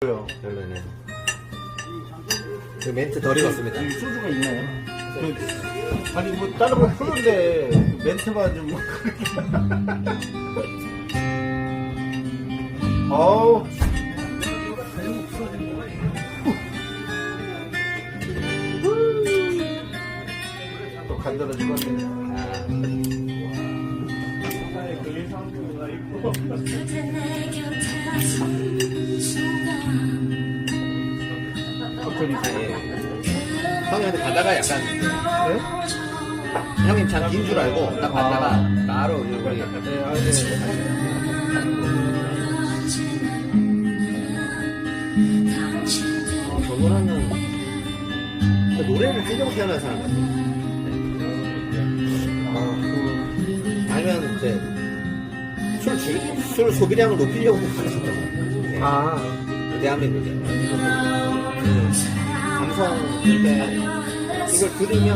별로네. 그 멘트 덜 익었습니다. 이 소주가 있나요? 그, 아니 뭐 다른 거 푸는데 멘트만 좀 뭐 어우 또 간절해 죽었네 예. 형한테 가다가 약간 네? 형님 참긴 줄 알고 딱 갔다가 바로 우리 네, 아, 네. 어, 저거는 그 노래를 하려고 태어난 사람 같아요. 아, 그, 아니면 이제 술, 주, 술 소비량을 높이려고 것 같아요. 아, 대한민국에. 근데 이걸 들으면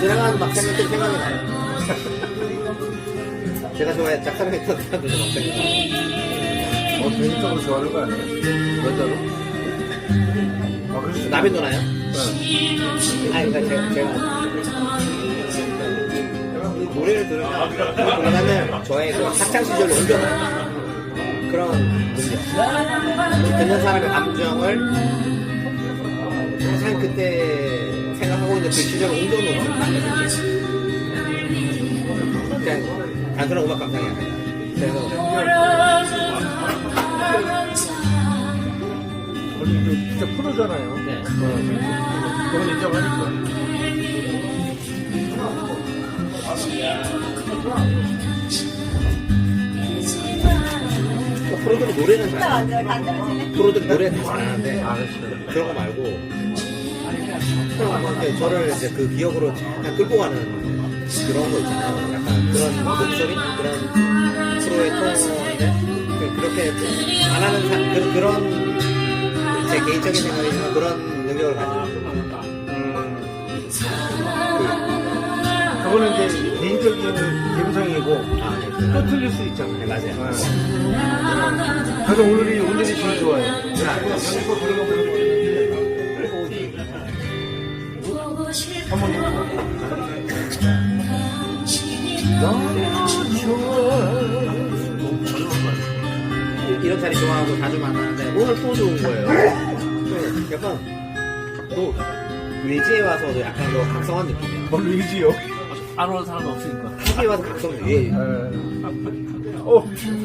지나가는 막 생각들 생각이 나요. 제가 좋아해 작사했던 사람들도 막 생각이 나요. 어, 개인적으로 좋아하는 거 아니에요? 여자로? 아, 수 남의 누나요? 네. 아니, 그러니까 제가, 제가 이 노래를 들으면 그러면은 저의 그 학창시절로 옮겨가요. 그런 능력. 듣는 사람의 감정을 항상 그때 생각하고 있는 그 시절을 옮겨놓는 그냥 단순한 음악 감상이 아니라. 그래서 우리 이게 진짜 프로잖아요. 네. 그건 인정하니까. 노래는 잘해요. 프로들은 노래 다 잘하는데 알았어요. 그런 거 말고 이렇게 저를 이제 그 기억으로 약간 끌고 가는 그런 거 있잖아요. 약간 그런 목소리, 그런 프로의 톤인데 그- 그렇게 안 하는 사, 그, 그런 제 개인적인 생각이지만 그런 능력을 가지고 음, 그거는 이제 개인적인 감상이고, 아, 네. 또 틀릴 수 있잖아요. 네, 맞아요. 네. 그래서 오늘이, 오늘이 제일 좋아요. 한번 이런 자리 좋아하고 자주 만나는데 오늘 또 좋은 거예요. 또 약간 또 외지에 와서도 약간 더 각성한 느낌이야. 뭘 의지요? 안 오는 사람은 없으니까. 한국에 와서 각성, 예. 어,